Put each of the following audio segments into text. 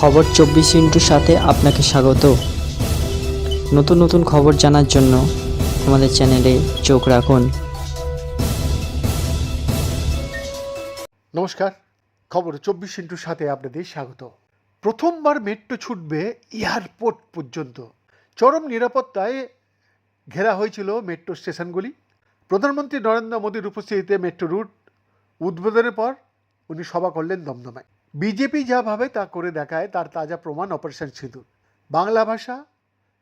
খবর চব্বিশ ইন্টুর সাথে আপনাকে স্বাগত। নতুন নতুন খবর জানার জন্য আমাদের চ্যানেলে চোখ রাখুন। নমস্কার, খবর চব্বিশ ইন্টুর সাথে আপনাদের স্বাগত। প্রথমবার মেট্রো ছুটবে এয়ারপোর্ট পর্যন্ত। চরম নিরাপত্তায় ঘেরা হয়েছিল মেট্রো স্টেশনগুলি। প্রধানমন্ত্রী নরেন্দ্র মোদীর উপস্থিতিতে মেট্রো রুট উদ্বোধনের পর উনি সভা করলেন দমদমায়। বিজেপি যা ভাবে তা করে দেখায়, তার তাজা প্রমাণ অপারেশন সিঁদুর। বাংলা ভাষা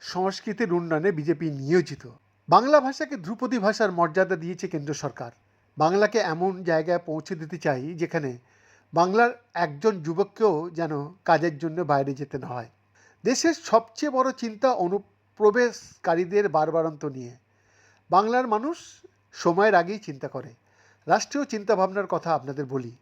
সংস্কৃতির উন্নয়নে বিজেপি নিয়োজিত। বাংলা ভাষাকে ধ্রুপদী ভাষার মর্যাদা দিয়েছে কেন্দ্র সরকার। বাংলাকে এমন জায়গায় পৌঁছে দিতে চাই যেখানে বাংলার একজন যুবককেও যেন কাজের জন্য বাইরে যেতে না হয়। দেশের সবচেয়ে বড় চিন্তা অনুপ্রবেশকারীদের বারবারন্ত নিয়ে। বাংলার মানুষ সময়ের আগেই চিন্তা করে। রাষ্ট্রীয় চিন্তাভাবনার কথা আপনাদের বলি।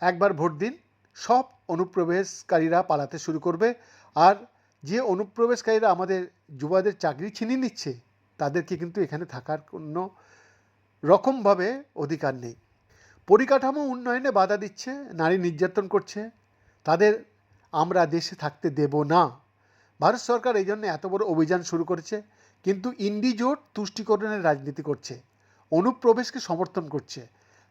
একবার ভোট দিন সব অনুপ্রবেশকারীরা পালাতে শুরু করবে। আর যে অনুপ্রবেশকারীরা আমাদের যুবাদের চাকরি ছিনিয়ে নিচ্ছে, তাদেরকে কিন্তু এখানে থাকার কোনো রকমভাবে অধিকার নেই। পরিকাঠামো উন্নয়নে বাধা দিচ্ছে, নারী নির্যাতন করছে। তাদের আমরা দেশে থাকতে দেব না। ভারত সরকার এই জন্য এত বড় অভিযান শুরু করেছে, কিন্তু ইন্ডি জোট তুষ্টিকরণের রাজনীতি করছে, অনুপ্রবেশকে সমর্থন করছে।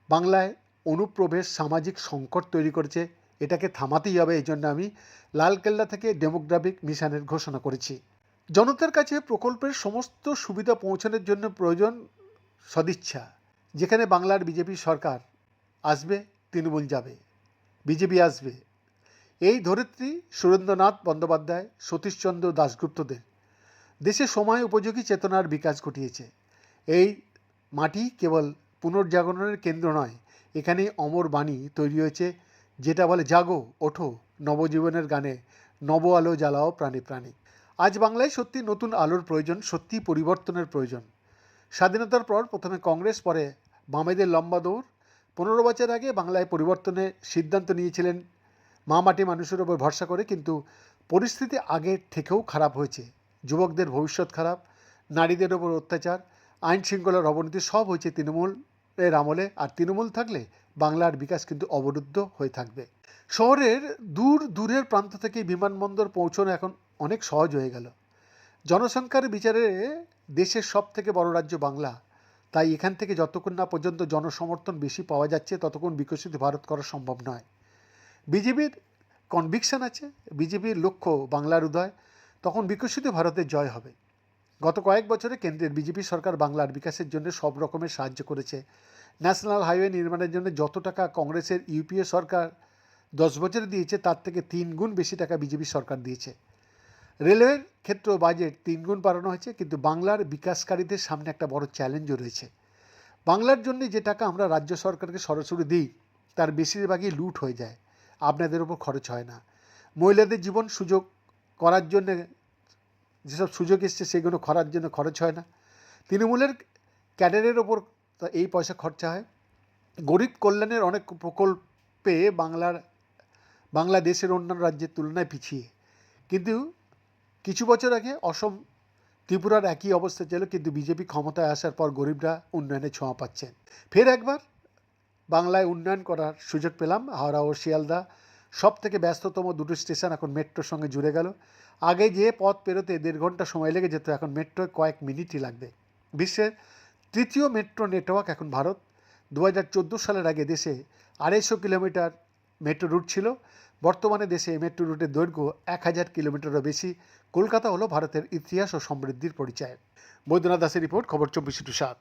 বাংলায় অনুপ্রবেশ সামাজিক সংকট তৈরি করেছে এটাকে থামাতেই হবে, এই জন্য আমি লালকেল্লা থেকে ডেমোগ্রাফিক মিশনের ঘোষণা করেছি। জনতার কাছে প্রকল্পের সমস্ত সুবিধা পৌঁছানোর জন্য প্রয়োজন সদিচ্ছা, যেখানে বাংলার বিজেপি সরকার আসবে, তৃণমূল যাবে, বিজেপি আসবে। এই ধরিত্রী সুরেন্দ্রনাথ বন্দ্যোপাধ্যায়, সতীশচন্দ্র দাশগুপ্তদের। দেশে সময় উপযোগী চেতনার বিকাশ ঘটিয়েছে। এই মাটি কেবল পুনর্জাগরণের কেন্দ্র নয় এখানে অমর বাণী তৈরি হয়েছে। যেটা বলে, জাগো, ওঠো, নবজীবনের গানে নব আলো জ্বালাও প্রাণী প্রাণী। আজ বাংলায় সত্যি নতুন আলোর প্রয়োজন, সত্যি পরিবর্তনের প্রয়োজন। স্বাধীনতার পর প্রথমে কংগ্রেস, পরে বামেদের লম্বা দৌড়। পনেরো বছর আগে বাংলায় পরিবর্তনের সিদ্ধান্ত নিয়েছিলেন। মা মাটি মানুষের ওপর ভরসা করে কিন্তু পরিস্থিতি আগের থেকেও খারাপ হয়েছে। যুবকদের ভবিষ্যৎ খারাপ, নারীদের ওপর অত্যাচার আইন শৃঙ্খলার অবনতি সব হয়েছে তৃণমূলের আমলে আর তৃণমূল থাকলে বাংলার বিকাশ কিন্তু অবরুদ্ধ হয়ে থাকবে। শহরের দূর দূরের প্রান্ত থেকে বিমানবন্দর পৌঁছানো এখন অনেক সহজ হয়ে গেল। জনসংখ্যার বিচারে দেশের সব থেকে বড় রাজ্য বাংলা। তাই এখান থেকে যতক্ষণ না পর্যন্ত জনসমর্থন বেশি পাওয়া যাচ্ছে, ততক্ষণ বিকশিত ভারত করা সম্ভব নয়। বিজেপির কনভিকশন আছে, বিজেপির লক্ষ্য বাংলার উদয়, তখন বিকশিত ভারতের জয় হবে। গত কয়েক বছরে কেন্দ্রের বিজেপি সরকার বাংলার বিকাশের জন্য সব রকমের সাহায্য করেছে। ন্যাশনাল হাইওয়ে নির্মাণের জন্য যত টাকা কংগ্রেসের ইউপিএ সরকার দশ বছরে দিয়েছে, তার থেকে তিন গুণ বেশি টাকা বিজেপি সরকার দিয়েছে। রেলওয়ের ক্ষেত্র বাজেট তিন গুণ বাড়ানো হয়েছে, কিন্তু বাংলার বিকাশকারীদের সামনে একটা বড় চ্যালেঞ্জও রয়েছে। বাংলার জন্য যে টাকা আমরা রাজ্য সরকারকে সরাসরি দিই, তার বেশিরভাগই লুট হয়ে যায়। আপনাদের ওপর খরচ হয় না। মহিলাদের জীবন সুযোগ করার জন্য যেসব সুযোগ এসছে সেগুলো খরার জন্য খরচ হয় না। তৃণমূলের ক্যাডারের ওপর এই পয়সা খরচা হয়। গরিব কল্যাণের অনেক প্রকল্পে বাংলার, বাংলাদেশের অন্যান্য রাজ্যের তুলনায় পিছিয়ে। কিন্তু কিছু বছর আগে অসম, ত্রিপুরার একই অবস্থা ছিল, কিন্তু বিজেপি ক্ষমতায় আসার পর গরিবরা উন্নয়নে ছোঁয়া পাচ্ছেন। ফের একবার বাংলায় উন্নয়ন করার সুযোগ পেলাম। হাওড়া ও শিয়ালদা সব থেকে ব্যস্ততম দুটো স্টেশন এখন মেট্রোর সঙ্গে জুড়ে গেল। আগে যে পথ পেরোতে দেড় ঘণ্টা সময় লেগে যেত, এখন মেট্রোয় কয়েক মিনিটই লাগবে। বিশ্বের তৃতীয় মেট্রো নেটওয়ার্ক এখন ভারত। দু হাজার চোদ্দ সালের আগে দেশে আড়াইশো কিলোমিটার মেট্রো রুট ছিল। বর্তমানে দেশে মেট্রো রুটের দৈর্ঘ্য এক হাজার কিলোমিটারও বেশি। কলকাতা হলো ভারতের ইতিহাস ও সমৃদ্ধির পরিচয়। বৈদ্যনাথ দাসের রিপোর্ট, খবর চব্বিশ টু সাত।